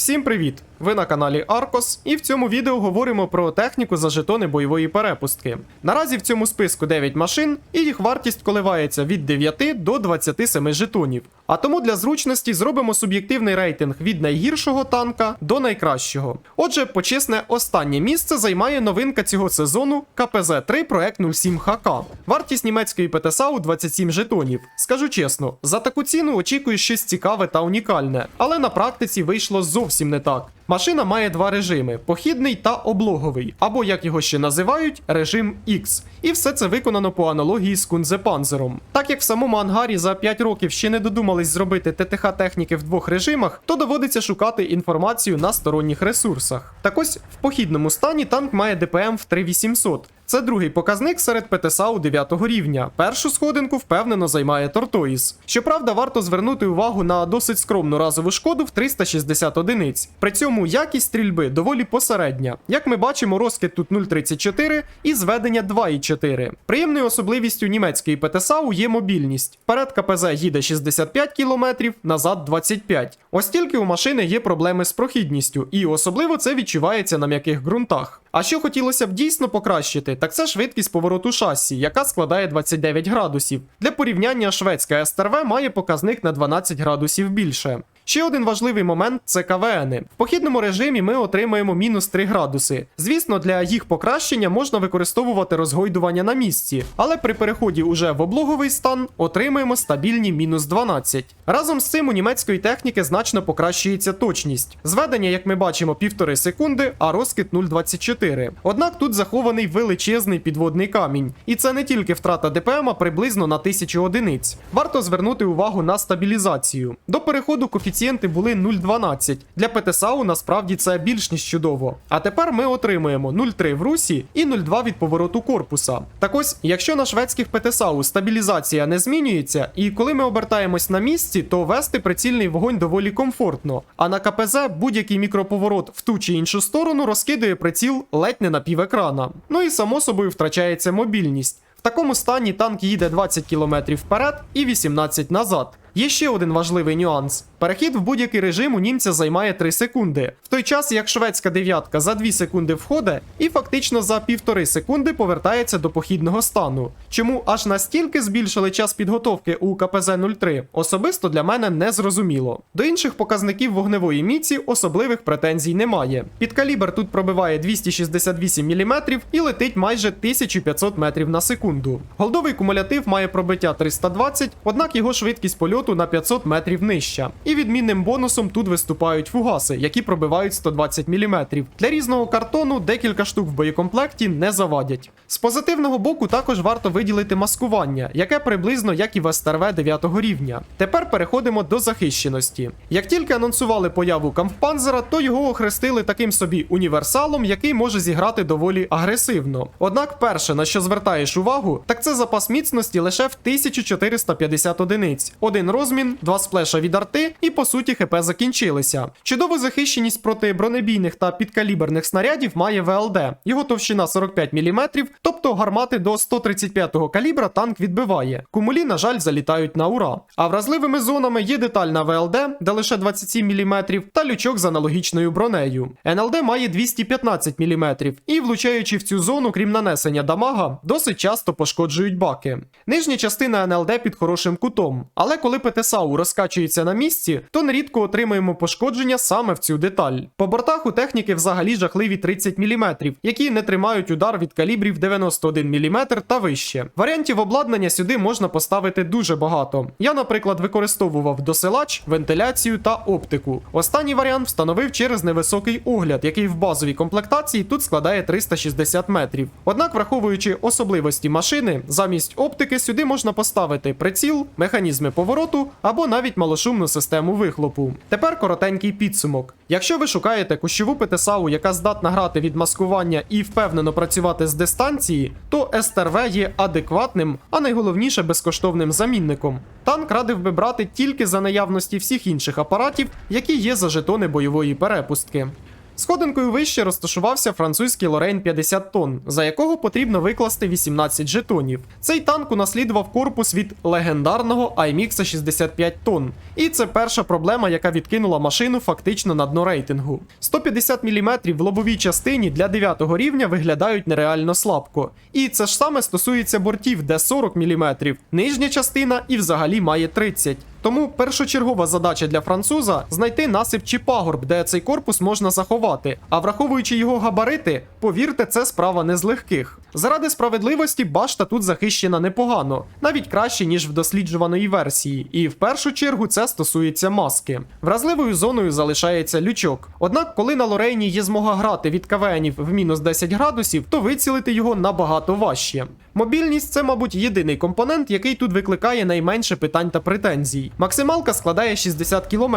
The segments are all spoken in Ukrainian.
Всім привіт! Ви на каналі Аркос, і в цьому відео говоримо про техніку за жетони бойової перепустки. Наразі в цьому списку 9 машин, і їх вартість коливається від 9 до 27 жетонів. А тому для зручності зробимо суб'єктивний рейтинг від найгіршого танка до найкращого. Отже, почесне останнє місце займає новинка цього сезону КПЗ-3 проект 07 ХК. Вартість німецької ПТСАУ 27 жетонів. Скажу чесно, за таку ціну очікую щось цікаве та унікальне, але на практиці вийшло зовсім не так. Машина має два режими: похідний та облоговий, або як його ще називають, режим X. І все це виконано по аналогії з Кунзепанзером. Так як в самому ангарі за 5 років ще не додумались зробити ТТХ техніки в двох режимах, то доводиться шукати інформацію на сторонніх ресурсах. Так ось в похідному стані танк має ДПМ в 3800. Це другий показник серед ПТСАУ 9 рівня. Першу сходинку впевнено займає Тортоїс. Щоправда, варто звернути увагу на досить скромну разову шкоду в 360 одиниць. При цьому якість стрільби доволі посередня. Як ми бачимо, розкид тут 0,34 і зведення 2,4. Приємною особливістю німецької ПТСАУ є мобільність. Вперед КПЗ їде 65 км, назад 25. Ось тільки у машини є проблеми з прохідністю, і особливо це відчувається на м'яких ґрунтах. А що хотілося б дійсно покращити, так це швидкість повороту шасі, яка складає 29 градусів. Для порівняння шведська СТРВ має показник на 12 градусів більше. Ще один важливий момент це КВНи. В похідному режимі ми отримаємо мінус 3 градуси. Звісно, для їх покращення можна використовувати розгойдування на місці, але при переході уже в облоговий стан отримаємо стабільні мінус 12. Разом з цим у німецької техніки значно покращується точність. Зведення, як ми бачимо, 1,5 секунди, а розкид 0,24. Однак тут захований величезний підводний камінь, і це не тільки втрата ДПМ, а приблизно на 1000 одиниць. Варто звернути увагу на стабілізацію. До переходу коефіцієнти були 0,12. Для ПТСАУ насправді це більш ніж чудово. А тепер ми отримуємо 0,3 в русі і 0,2 від повороту корпуса. Так ось, якщо на шведських ПТСАУ стабілізація не змінюється, і коли ми обертаємось на місці, то вести прицільний вогонь доволі комфортно. А на КПЗ будь-який мікроповорот в ту чи іншу сторону розкидує приціл ледь не на пів екрана. Ну і само собою втрачається мобільність. В такому стані танк їде 20 км вперед і 18 назад. Є ще один важливий нюанс: перехід в будь-який режим у німця займає 3 секунди, в той час як шведська дев'ятка за 2 секунди входить і фактично за півтори секунди повертається до похідного стану. Чому аж настільки збільшили час підготовки у КПЗ-03, особисто для мене не зрозуміло. До інших показників вогневої міці особливих претензій немає. Підкалібр тут пробиває 268 мм і летить майже 1500 метрів на секунду. Голдовий кумулятив має пробиття 320, однак його швидкість польоту на 500 метрів нижча. І відмінним бонусом тут виступають фугаси, які пробивають 120 мм. Для різного картону декілька штук в боєкомплекті не завадять. З позитивного боку також варто виділити маскування, яке приблизно як і в СТРВ 9 рівня. Тепер переходимо до захищеності. Як тільки анонсували появу Кампанзера, то його охрестили таким собі універсалом, який може зіграти доволі агресивно. Однак, перше, на що звертаєш увагу, так це запас міцності лише в 1450 одиниць. Один розмін, два сплеша від арти, і по суті ХП закінчилися. Чудову захищеність проти бронебійних та підкаліберних снарядів має ВЛД. Його товщина 45 мм, тобто гармати до 135-го калібра танк відбиває. Кумулі, на жаль, залітають на ура. А вразливими зонами є детальна ВЛД, де лише 27 мм, та лючок з аналогічною бронею. НЛД має 215 мм, і влучаючи в цю зону, крім нанесення дамага, досить часто пошкоджують баки. Нижня частина НЛД під хорошим кутом, але коли ПТСАУ розкачується на місці, то нерідко отримуємо пошкодження саме в цю деталь. По бортах у техніки взагалі жахливі 30 мм, які не тримають удар від калібрів 91 мм та вище. Варіантів обладнання сюди можна поставити дуже багато. Я, наприклад, використовував досилач, вентиляцію та оптику. Останній варіант встановив через невисокий огляд, який в базовій комплектації тут складає 360 метрів. Однак, враховуючи особливості машини, замість оптики сюди можна поставити приціл, механізми повороту або навіть малошумну систему вихлопу. Тепер коротенький підсумок. Якщо ви шукаєте кущову ПТСАУ, яка здатна грати від маскування і впевнено працювати з дистанції, то СТРВ є адекватним, а найголовніше безкоштовним замінником. Танк радив би брати тільки за наявності всіх інших апаратів, які є за жетони бойової перепустки. Сходинкою вище розташувався французький Лорейн 50 тонн, за якого потрібно викласти 18 жетонів. Цей танк унаслідував корпус від легендарного IMX 65 тонн. І це перша проблема, яка відкинула машину фактично на дно рейтингу. 150 мм в лобовій частині для 9 рівня виглядають нереально слабко. І це ж саме стосується бортів, де 40 мм, нижня частина і взагалі має 30. Тому першочергова задача для француза знайти насип чи пагорб, де цей корпус можна заховати. А враховуючи його габарити, повірте, це справа не з легких. Заради справедливості башта тут захищена непогано, навіть краще ніж в досліджуваної версії. І в першу чергу це стосується маски. Вразливою зоною залишається лючок. Однак, коли на Лорейні є змога грати від КВНів в мінус 10 градусів, то вицілити його набагато важче. Мобільність це, мабуть, єдиний компонент, який тут викликає найменше питань та претензій. Максималка складає 60 км.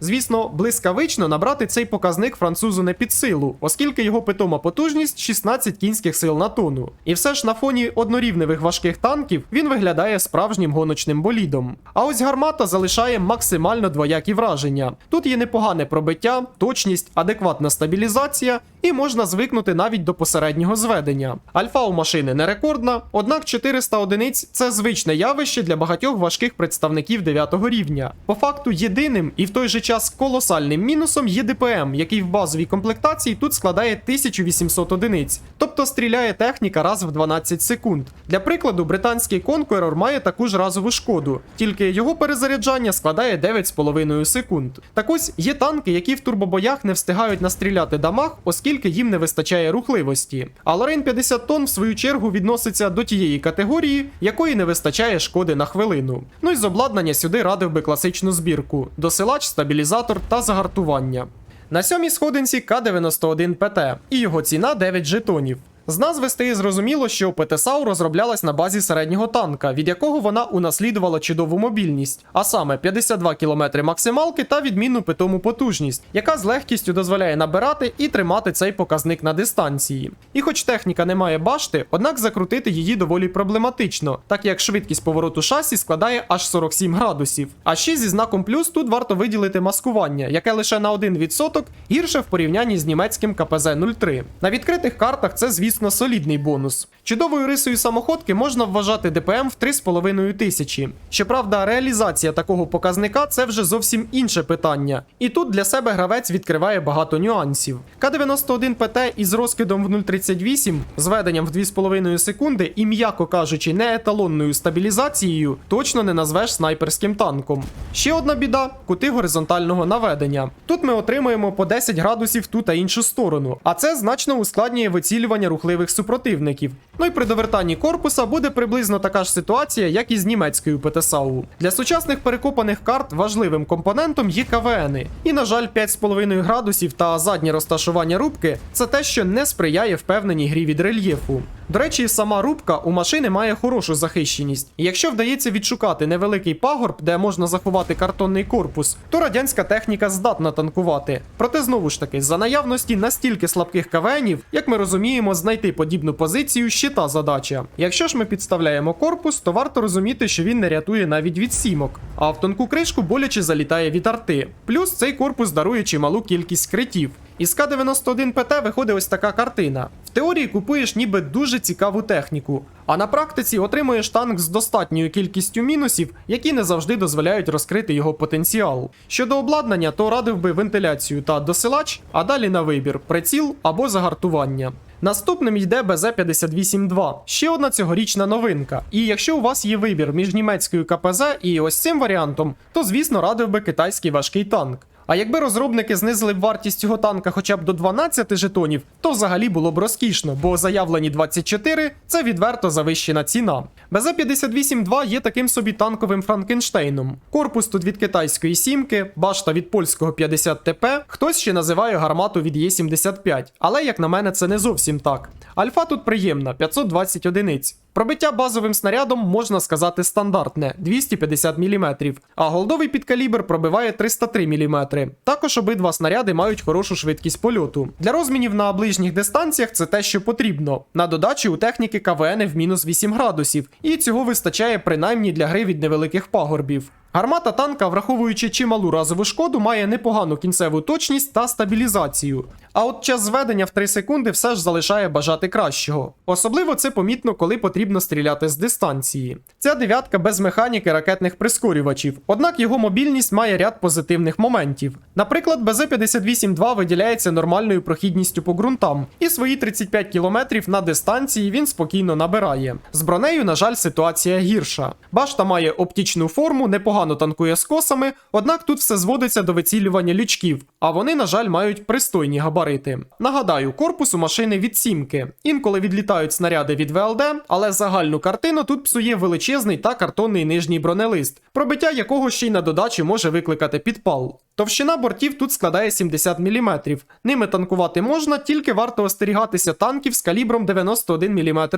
Звісно, блискавично набрати цей показник французу не під силу, оскільки його питома потужність 16 кінських сил на тонну. І все ж на фоні однорівневих важких танків він виглядає справжнім гоночним болідом. А ось гармата залишає максимально двоякі враження. Тут є непогане пробиття, точність, адекватна стабілізація. І можна звикнути навіть до посереднього зведення. Альфа у машини не рекордна, однак 400 одиниць це звичне явище для багатьох важких представників 9 рівня. По факту єдиним і в той же час колосальним мінусом є ДПМ, який в базовій комплектації тут складає 1800 одиниць, тобто стріляє техніка раз в 12 секунд. Для прикладу, британський конкурор має таку ж разову шкоду, тільки його перезаряджання складає 9,5 секунд. Так ось є танки, які в турбобоях не встигають настріляти дамаг, оскільки їм не вистачає рухливості. А Лорейн 50 тонн, в свою чергу, відноситься до тієї категорії, якої не вистачає шкоди на хвилину. Ну і з обладнання сюди радив би класичну збірку: досилач, стабілізатор та загартування. На сьомій сходинці К-91 ПТ, і його ціна 9 жетонів. З назви стає зрозуміло, що ПТСАУ розроблялась на базі середнього танка, від якого вона унаслідувала чудову мобільність, а саме 52 км максималки та відмінну питому потужність, яка з легкістю дозволяє набирати і тримати цей показник на дистанції. І хоч техніка не має башти, однак закрутити її доволі проблематично, так як швидкість повороту шасі складає аж 47 градусів. А ще зі знаком плюс тут варто виділити маскування, яке лише на 1% гірше в порівнянні з німецьким КПЗ-03. На відкритих картах це, звісно, звісно, солідний бонус. Чудовою рисою самоходки можна вважати ДПМ в 3,5 тисячі. Щоправда, реалізація такого показника це вже зовсім інше питання. І тут для себе гравець відкриває багато нюансів. К-91 ПТ із розкидом в 0,38, зведенням в 2,5 секунди і, м'яко кажучи, не еталонною стабілізацією, точно не назвеш снайперським танком. Ще одна біда кути горизонтального наведення. Тут ми отримуємо по 10 градусів ту та іншу сторону, а це значно ускладнює вицілювання рухливих супротивників. Ну і при довертанні корпуса буде приблизно така ж ситуація, як і з німецькою ПТСАУ. Для сучасних перекопаних карт важливим компонентом є КВНи. І, на жаль, 5,5 градусів та заднє розташування рубки це те, що не сприяє впевненій грі від рельєфу. До речі, сама рубка у машини має хорошу захищеність. Якщо вдається відшукати невеликий пагорб, де можна заховати картонний корпус, то радянська техніка здатна танкувати. Проте знову ж таки, за наявності настільки слабких КВНів, як ми розуміємо, знайти подібну позицію ще та задача. Якщо ж ми підставляємо корпус, то варто розуміти, що він не рятує навіть від сімок, а в тонку кришку боляче залітає від арти. Плюс цей корпус дарує чималу кількість критів. Із К-91 ПТ виходить ось така картина. В теорії купуєш ніби дуже цікаву техніку, а на практиці отримуєш танк з достатньою кількістю мінусів, які не завжди дозволяють розкрити його потенціал. Щодо обладнання, то радив би вентиляцію та досилач, а далі на вибір приціл або загартування. Наступним йде БЗ-58-2, ще одна цьогорічна новинка. І якщо у вас є вибір між німецькою КПЗ і ось цим варіантом, то звісно радив би китайський важкий танк. А якби розробники знизили б вартість цього танка хоча б до 12 жетонів, то взагалі було б розкішно, бо заявлені 24 це відверто завищена ціна. БЗ-58-2 є таким собі танковим Франкенштейном. Корпус тут від китайської сімки, башта від польського 50 ТП, хтось ще називає гармату від Є75. Але як на мене, це не зовсім так. Альфа тут приємна 520 одиниць. Пробиття базовим снарядом можна сказати стандартне 250 мм, а голдовий підкалібр пробиває 303 мм. Також обидва снаряди мають хорошу швидкість польоту. Для розмінів на ближніх дистанціях це те, що потрібно. На додачі у техніки КВН в мінус 8 градусів, і цього вистачає принаймні для гри від невеликих пагорбів. Гармата танка, враховуючи чималу разову шкоду, має непогану кінцеву точність та стабілізацію. А от час зведення в 3 секунди все ж залишає бажати кращого. Особливо це помітно, коли потрібно стріляти з дистанції. Ця дев'ятка без механіки ракетних прискорювачів, однак його мобільність має ряд позитивних моментів. Наприклад, БЗ-58-2 виділяється нормальною прохідністю по ґрунтам, і свої 35 км на дистанції він спокійно набирає. З бронею, на жаль, ситуація гірша. Башта має оптичну форму, непогано танкує з косами, однак тут все зводиться до вицілювання лючків, а вони, на жаль, мають пристойні габарити. Нагадаю, корпус у машини від сімки. Інколи відлітають снаряди від ВЛД, але загальну картину тут псує величезний та картонний нижній бронелист, пробиття якого ще й на додачі може викликати підпал. Товщина бортів тут складає 70 мм. Ними танкувати можна, тільки варто остерігатися танків з калібром 91 мм+,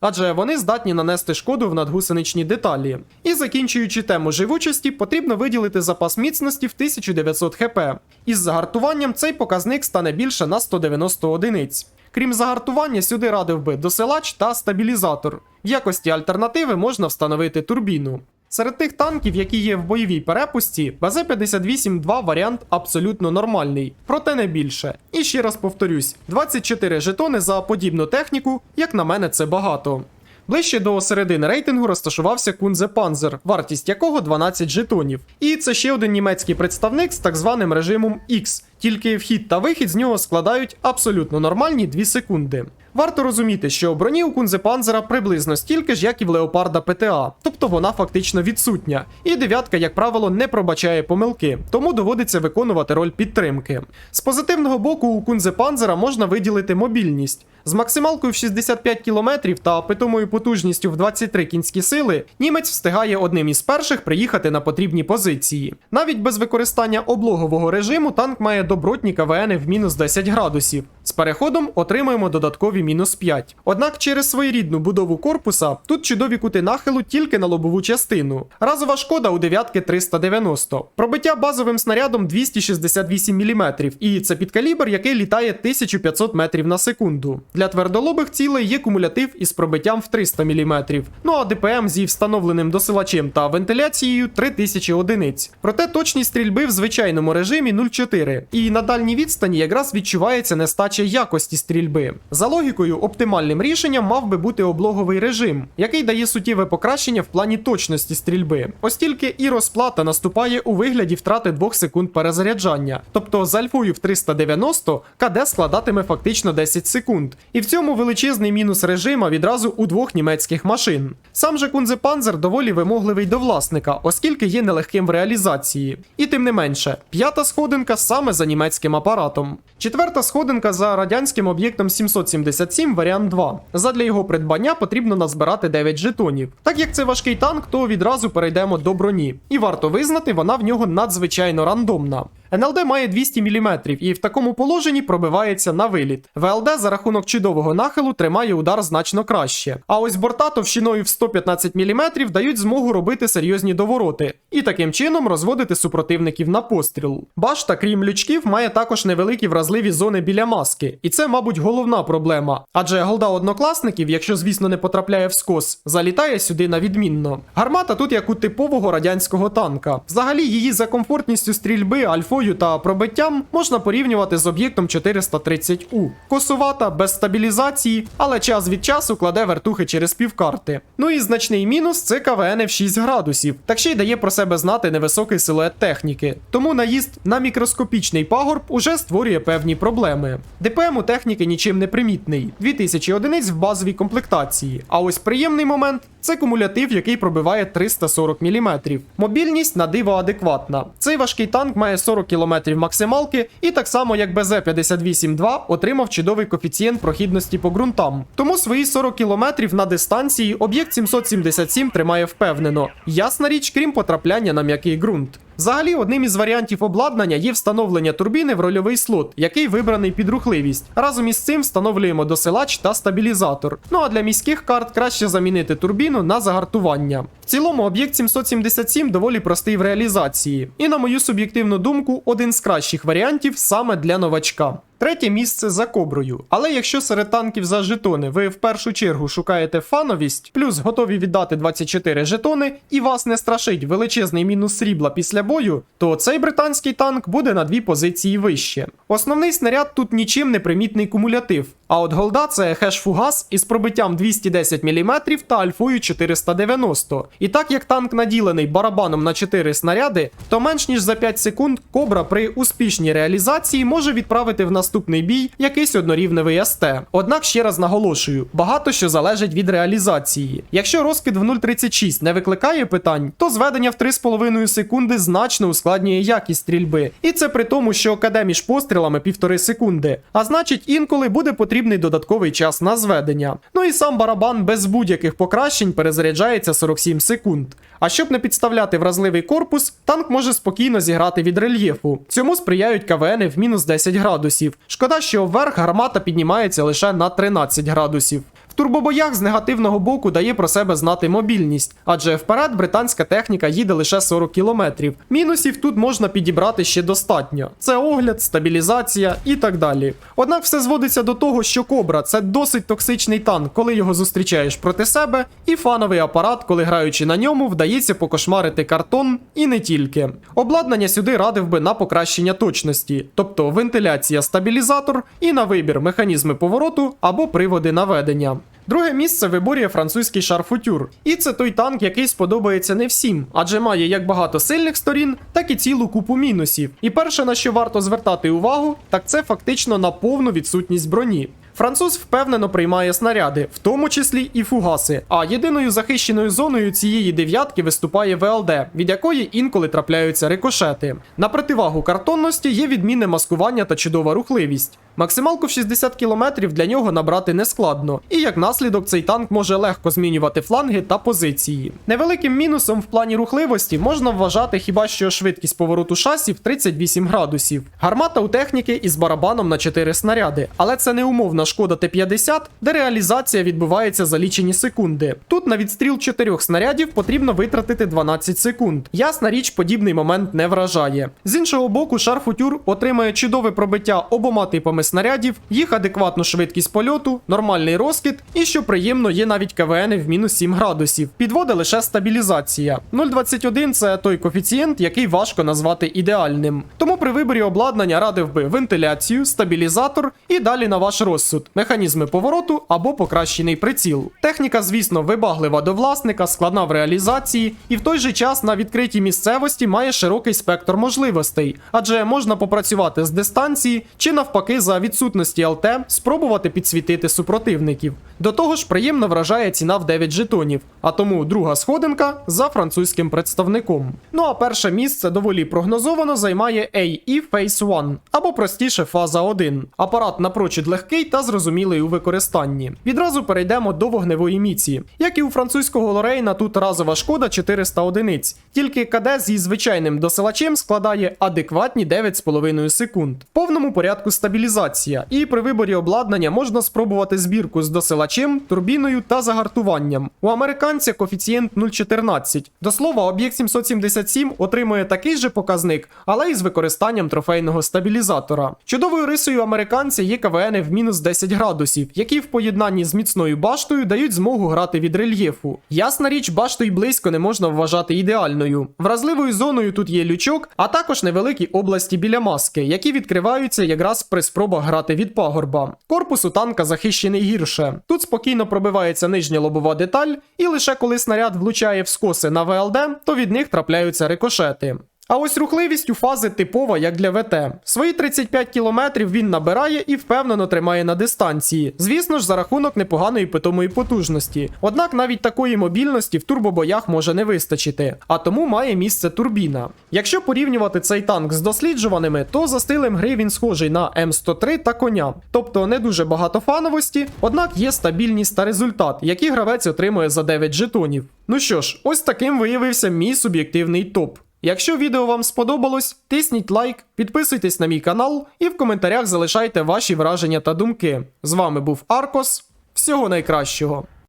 адже вони здатні нанести шкоду в надгусеничні деталі. І закінчуючи тему живучості, потрібно виділити запас міцності в 1900 хп. Із загартуванням цей показник стане більше на 190 одиниць. Крім загартування, сюди радив би досилач та стабілізатор. В якості альтернативи можна встановити турбіну. Серед тих танків, які є в бойовій перепусті, БЗ-58-2 варіант абсолютно нормальний, проте не більше. І ще раз повторюсь: 24 жетони за подібну техніку, як на мене, це багато. Ближче до середини рейтингу розташувався Кунзе Панзер, вартість якого 12 жетонів. І це ще один німецький представник з так званим режимом X, тільки вхід та вихід з нього складають абсолютно нормальні 2 секунди. Варто розуміти, що броні у Кунзе Панзера приблизно стільки ж, як і в Леопарда ПТА, тобто вона фактично відсутня. І дев'ятка, як правило, не пробачає помилки, тому доводиться виконувати роль підтримки. З позитивного боку у Кунзе Панзера можна виділити мобільність. З максималкою в 65 км та питомою потужністю в 23 кінські сили німець встигає одним із перших приїхати на потрібні позиції. Навіть без використання облогового режиму танк має добротні КВН в мінус 10 градусів. З переходом отримуємо додаткові мінус 5. Однак через своєрідну будову корпуса тут чудові кути нахилу тільки на лобову частину. Разова шкода у дев'ятки 390. Пробиття базовим снарядом 268 мм, і це підкалібр, який літає 1500 метрів на секунду. Для твердолобих цілей є кумулятив із пробиттям в 300 мм. Ну а ДПМ зі встановленим досилачем та вентиляцією 3000 одиниць. Проте точність стрільби в звичайному режимі 0,4. І на дальній відстані якраз відчувається нестача якості стрільби. За логікою, оптимальним рішенням мав би бути облоговий режим, який дає суттєве покращення в плані точності стрільби. Ось і розплата наступає у вигляді втрати 2 секунд перезаряджання. Тобто з альфою в 390 КД складатиме фактично 10 секунд. І в цьому величезний мінус режима відразу у двох німецьких машин. Сам же Кунзе Панзер доволі вимогливий до власника, оскільки є нелегким в реалізації. І тим не менше, п'ята сходинка саме за німецьким апаратом. Четверта сходинка за радянським об'єктом 777 варіант 2. Задля його придбання потрібно назбирати 9 жетонів. Так як це важкий танк, то відразу перейдемо до броні. І варто визнати, вона в нього надзвичайно рандомна. НЛД має 200 мм і в такому положенні пробивається на виліт. ВЛД за рахунок чудового нахилу тримає удар значно краще. А ось борта товщиною в 115 мм дають змогу робити серйозні довороти і таким чином розводити супротивників на постріл. Башта, крім лючків, має також невеликі вразливі зони біля маски, і це, мабуть, головна проблема. Адже голда однокласників, якщо звісно не потрапляє в скос, залітає сюди на відмінно. Гармата тут як у типового радянського танка. Взагалі, її за комфортністю стрільби, альфою та пробиттям можна порівнювати з об'єктом 430У. Косувата, без стабілізації, але час від часу кладе вертухи через півкарти. Ну і значний мінус це КВН в 6 градусів, так ще й дає про себе знати невисокий силует техніки. Тому наїзд на мікроскопічний пагорб уже створює певні проблеми. ДПМ у техніки нічим не примітний 2000 одиниць в базовій комплектації. А ось приємний момент це кумулятив, який пробиває 340 мм. Мобільність на диво адекватна. Цей важкий танк має 40 км максималки, і так само як БЗ-58-2 отримав чудовий коефіцієнт прохідності по ґрунтам. Тому свої 40 км на дистанції об'єкт 777 тримає впевнено. Ясна річ, крім потрапляння на м'який ґрунт. Взагалі, одним із варіантів обладнання є встановлення турбіни в рольовий слот, який вибраний під рухливість. Разом із цим встановлюємо досилач та стабілізатор. Ну а для міських карт краще замінити турбіну на загартування. В цілому об'єкт 777 доволі простий в реалізації, і, на мою суб'єктивну думку, один з кращих варіантів саме для новачка. Третє місце за коброю. Але якщо серед танків за жетони ви в першу чергу шукаєте фановість, плюс готові віддати 24 жетони, і вас не страшить величезний мінус срібла після бою, то цей британський танк буде на дві позиції вище. Основний снаряд тут нічим не примітний кумулятив. А от голда це хеш-фугас із пробиттям 210 мм та альфою 490. І так як танк наділений барабаном на 4 снаряди, то менш ніж за 5 секунд кобра при успішній реалізації може відправити в наступний бій якийсь однорівневий СТ. Однак ще раз наголошую, багато що залежить від реалізації. Якщо розкид в 0.36 не викликає питань, то зведення в 3,5 секунди значно ускладнює якість стрільби. І це при тому, що КД між пострілами півтори секунди. А значить, інколи буде потрібний додатковий час на зведення. Ну і сам барабан без будь-яких покращень перезаряджається 47 секунд. А щоб не підставляти вразливий корпус, танк може спокійно зіграти від рельєфу. Цьому сприяють КВН в мінус 10 градусів. Шкода, що вверх гармата піднімається лише на 13 градусів. Турбобоях з негативного боку дає про себе знати мобільність, адже вперед британська техніка їде лише 40 км. Мінусів тут можна підібрати ще достатньо: це огляд, стабілізація і так далі. Однак все зводиться до того, що кобра це досить токсичний танк, коли його зустрічаєш проти себе, і фановий апарат, коли граючи на ньому, вдається покошмарити картон і не тільки. Обладнання сюди радив би на покращення точності, тобто вентиляція, стабілізатор і на вибір механізми повороту або приводи наведення. Друге місце виборює французький шарфутюр. І це той танк, який сподобається не всім, адже має як багато сильних сторін, так і цілу купу мінусів. І перше, на що варто звертати увагу, так це фактично на повну відсутність броні. Француз впевнено приймає снаряди, в тому числі і фугаси. А єдиною захищеною зоною цієї дев'ятки виступає ВЛД, від якої інколи трапляються рикошети. На противагу картонності є відмінне маскування та чудова рухливість. Максималку в 60 км для нього набрати нескладно, і як наслідок цей танк може легко змінювати фланги та позиції. Невеликим мінусом в плані рухливості можна вважати хіба що швидкість повороту шасі в 38 градусів. Гармата у техніки із барабаном на 4 снаряди, але це не умовна шкода Т-50, де реалізація відбувається за лічені секунди. Тут на відстріл 4 снарядів потрібно витратити 12 секунд. Ясна річ, подібний момент не вражає. З іншого боку, шарфутюр отримує чудове пробиття обома типами снарядів, їх адекватну швидкість польоту, нормальний розкид і, що приємно, є навіть КВН в мінус 7 градусів. Підводи лише стабілізація. 0,21 це той коефіцієнт, який важко назвати ідеальним. Тому при виборі обладнання радив би вентиляцію, стабілізатор і далі на ваш розсуд, механізми повороту або покращений приціл. Техніка, звісно, вибаглива до власника, складна в реалізації, і в той же час на відкритій місцевості має широкий спектр можливостей, адже можна попрацювати з дистанції чи навпаки за відсутності ЛТ спробувати підсвітити супротивників. До того ж, приємно вражає ціна в 9 жетонів, а тому друга сходинка за французьким представником. Ну а перше місце доволі прогнозовано займає AE Phase 1, або простіше фаза 1. Апарат напрочуд легкий та зрозумілий у використанні. Відразу перейдемо до вогневої міці. Як і у французького Лорейна, тут разова шкода 400 одиниць, тільки КД зі звичайним досилачем складає адекватні 9,5 секунд. В повному порядку стабілізація, і при виборі обладнання можна спробувати збірку з досилачем, турбіною та загартуванням. У американця коефіцієнт 0,14. До слова, об'єкт 777 отримує такий же показник, але із використанням трофейного стабілізатора. Чудовою рисою американця є КВН в мінус 10 градусів, які в поєднанні з міцною баштою дають змогу грати від рельєфу. Ясна річ, башту й близько не можна вважати ідеальною. Вразливою зоною тут є лючок, а також невеликі області біля маски, які відкриваються якраз при спробах грати від пагорба. Корпус у танка захищений гірше. Тут спокійно пробивається нижня лобова деталь, і лише коли снаряд влучає в скоси на ВЛД, то від них трапляються рикошети. А ось рухливість у фази типова, як для ВТ. Свої 35 кілометрів він набирає і впевнено тримає на дистанції. Звісно ж, за рахунок непоганої питомої потужності. Однак навіть такої мобільності в турбобоях може не вистачити, а тому має місце турбіна. Якщо порівнювати цей танк з досліджуваними, то за стилем гри він схожий на М103 та коня. Тобто не дуже багато фановості, однак є стабільність та результат, який гравець отримує за 9 жетонів. Ну що ж, ось таким виявився мій суб'єктивний топ. Якщо відео вам сподобалось, тисніть лайк, підписуйтесь на мій канал і в коментарях залишайте ваші враження та думки. З вами був Аркос. Всього найкращого!